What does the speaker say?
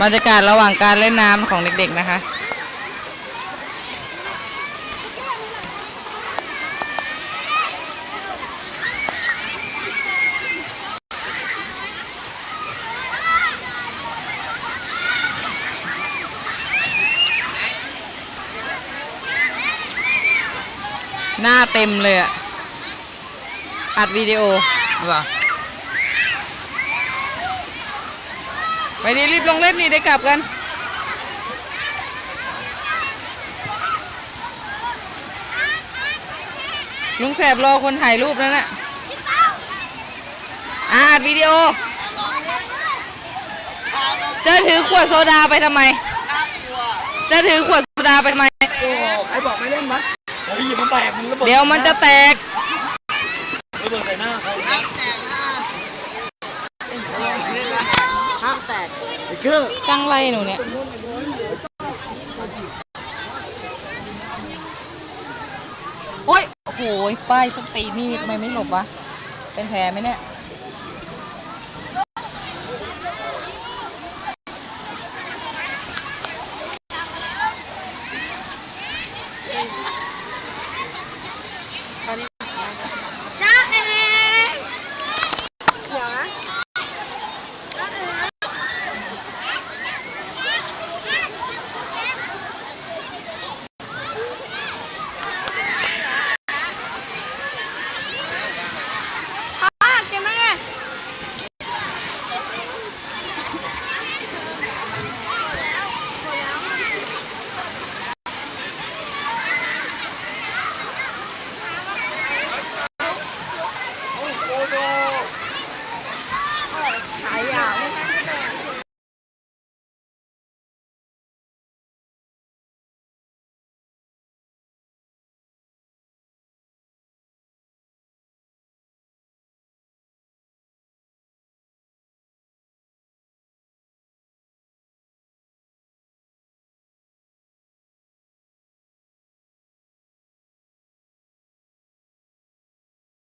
บรรยากาศระหว่างการเล่นน้ำของเด็กๆนะคะ หน้าเต็มเลยอะอัดวิดีโอหรอ ไปดีรีบลงเล่นดีได้กลับกัน ลุงแสบรอคนถ่ายรูปนั่นน่ะอาอัดวิดีโอ จะถือขวดโซดาไปทำไม จะถือขวดโซดาไปทำไมโอ้ใครบอกไม่เล่นวะเฮ้ยมันแตกมึงระเบิดเดี๋ยวมันจะแตก ระเบิดใส่หน้าคนห้ามแตกนะ ห้ามแตกไอ้เกือตั้งไรหนูเนี่ย โอ้ยโอ้ยป้ายสตีนี่ทำไมไม่หลบวะ เป็นแผลไหมเนี่ย